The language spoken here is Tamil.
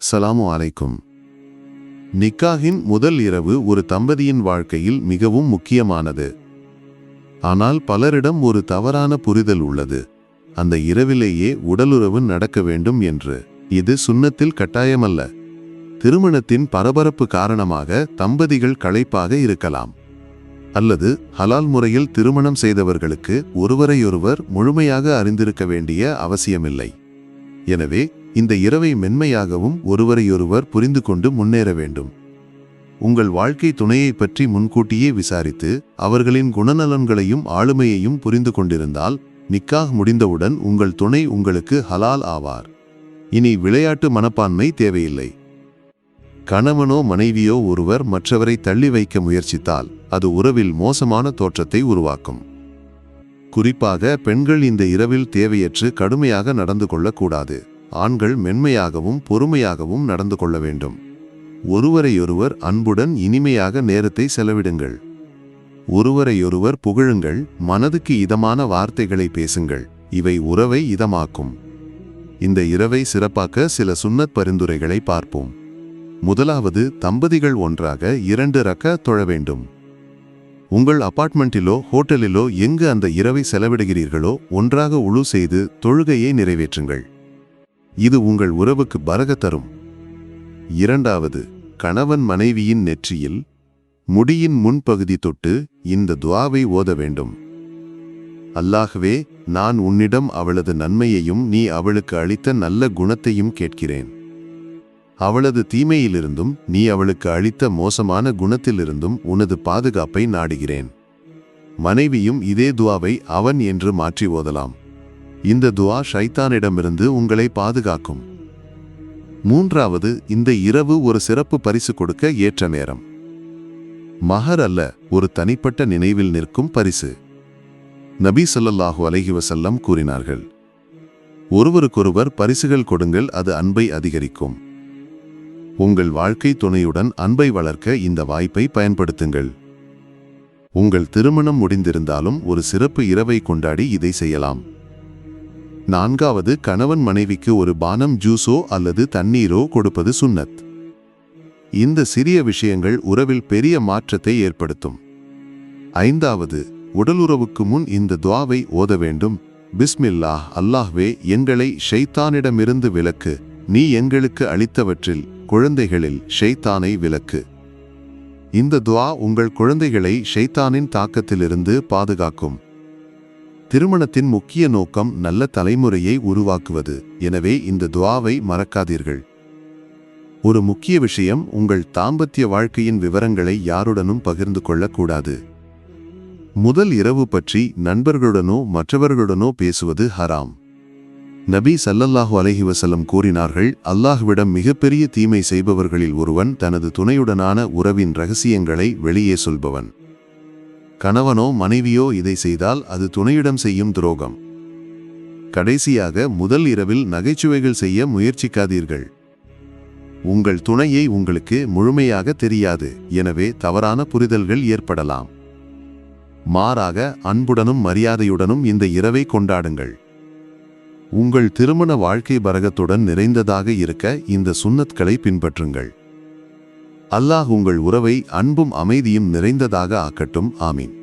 சலாமு அலைக்கும். நிக்காஹின் முதல் இரவு ஒரு தம்பதியின் வாழ்க்கையில் மிகவும் முக்கியமானது. ஆனால் பலரிடம் ஒரு தவறான புரிதல் உள்ளது. அந்த இரவிலேயே உடலுறவு நடக்க வேண்டும் என்று. இது சுண்ணத்தில் கட்டாயமல்ல. திருமணத்தின் பரபரப்பு காரணமாக தம்பதிகள் களைப்பாக இருக்கலாம். அல்லது ஹலால் முறையில் திருமணம் செய்தவர்களுக்கு ஒருவரையொருவர் முழுமையாக அறிந்திருக்க வேண்டிய அவசியமில்லை. எனவே இந்த இரவை மென்மையாகவும் ஒருவரையொருவர் புரிந்து கொண்டு முன்னேற வேண்டும். உங்கள் வாழ்க்கை துணையைப் பற்றி முன்கூட்டியே விசாரித்து அவர்களின் குணநலன்களையும் ஆளுமையையும் புரிந்து கொண்டிருந்தால் நிக்காக முடிந்தவுடன் உங்கள் துணை உங்களுக்கு ஹலால் ஆவார். இனி விளையாட்டு மனப்பான்மை தேவையில்லை. கணவனோ மனைவியோ ஒருவர் மற்றவரை தள்ளி வைக்க முயற்சித்தால் அது உறவில் மோசமான தோற்றத்தை உருவாக்கும். குறிப்பாக பெண்கள் இந்த இரவில் தேவையற்று கடுமையாக நடந்து கொள்ளக்கூடாது. ஆண்கள் மென்மையாகவும் பொறுமையாகவும் நடந்து கொள்ள வேண்டும். ஒருவரையொருவர் அன்புடன் இனிமையாக நேரத்தை செலவிடுங்கள். ஒருவரையொருவர் புகழுங்கள் மனதுக்கு இதமான வார்த்தைகளை பேசுங்கள் இவை உறவை இதமாக்கும். இந்த இரவை சிறப்பாக்க சில சுன்னத் பரிந்துரைகளை பார்ப்போம். முதலாவது தம்பதிகள் ஒன்றாக இரண்டு ரக்க தொழ வேண்டும். உங்கள் அபார்ட்மெண்ட்டிலோ ஹோட்டலிலோ எங்கு அந்த இரவை செலவிடுகிறீர்களோ ஒன்றாக உழு செய்து தொழுகையை நிறைவேற்றுங்கள். இது உங்கள் உறவுக்கு பலக தரும். இரண்டாவது கணவன் மனைவியின் நெற்றியில் முடியின் முன்பகுதி தொட்டு இந்த துவாவை ஓத வேண்டும். அல்லாகவே நான் உன்னிடம் அவளது நன்மையையும் நீ அவளுக்கு அளித்த நல்ல குணத்தையும் கேட்கிறேன். அவளது தீமையிலிருந்தும் நீ அவளுக்கு அளித்த மோசமான குணத்திலிருந்தும் உனது பாதுகாப்பை நாடுகிறேன். மனைவியும் இதே துவாவை அவன் என்று மாற்றி ஓதலாம். இந்த துவா ஷைத்தானிடமிருந்து உங்களை பாதுகாக்கும். மூன்றாவது இந்த இரவு ஒரு சிறப்பு பரிசு கொடுக்க ஏற்ற நேரம். மகர் அல்ல ஒரு தனிப்பட்ட நினைவில் நிற்கும் பரிசு. நபி சொல்லல்லாஹு அலஹி வசல்லம் கூறினார்கள். ஒருவருக்கொருவர் பரிசுகள் கொடுங்கள் அது அன்பை அதிகரிக்கும். உங்கள் வாழ்க்கை துணையுடன் அன்பை வளர்க்க இந்த வாய்ப்பை பயன்படுத்துங்கள். உங்கள் திருமணம் முடிந்திருந்தாலும் ஒரு சிறப்பு இரவை கொண்டாடி இதை செய்யலாம். நான்காவது கணவன் மனைவிக்கு ஒரு பானம் ஜூஸோ அல்லது தண்ணீரோ கொடுப்பது சுன்னத். இந்த சிறிய விஷயங்கள் உறவில் பெரிய மாற்றத்தை ஏற்படுத்தும். ஐந்தாவது உடலுறவுக்கு முன் இந்த துவாவை ஓத வேண்டும். பிஸ்மில்லாஹ் அல்லாஹ்வே எங்களை ஷைத்தானிடமிருந்து விலக்கு. நீ எங்களுக்கு அளித்தவற்றில் குழந்தைகளில் ஷைத்தானை விலக்கு. இந்த துவா உங்கள் குழந்தைகளை ஷைத்தானின் தாக்கத்திலிருந்து பாதுகாக்கும். திருமணத்தின் முக்கிய நோக்கம் நல்ல தலைமுறையை உருவாக்குவது. எனவே இந்த துவாவை மறக்காதீர்கள். ஒரு முக்கிய விஷயம் உங்கள் தாம்பத்திய வாழ்க்கையின் விவரங்களை யாருடனும் பகிர்ந்து கொள்ளக்கூடாது. முதல் இரவு பற்றி நண்பர்களுடனோ மற்றவர்களுடனோ பேசுவது ஹராம். நபி சல்லல்லாஹு அலைஹி கூறினார்கள் அல்லாஹ்விடம் மிகப்பெரிய தீமை செய்பவர்களில் ஒருவன் தனது துணையுடனான உறவின் ரகசியங்களை வெளியே சொல்பவன். கணவனோ மனைவியோ இதை செய்தால் அது துணையிடம் செய்யும் துரோகம். கடைசியாக முதல் இரவில் நகைச்சுவைகள் செய்ய முயற்சிக்காதீர்கள். உங்கள் துணையை உங்களுக்கு முழுமையாக தெரியாது எனவே தவறான புரிதல்கள் ஏற்படலாம். மாறாக அன்புடனும் மரியாதையுடனும் இந்த இரவை கொண்டாடுங்கள். உங்கள் திருமண வாழ்க்கை பரகத்துடன் நிறைந்ததாக இருக்க இந்த சுண்ணத்களை பின்பற்றுங்கள். அல்லாஹ் உங்கள் உறவை அன்பும் அமைதியும் நிறைந்ததாக ஆக்கட்டும். ஆமீன்.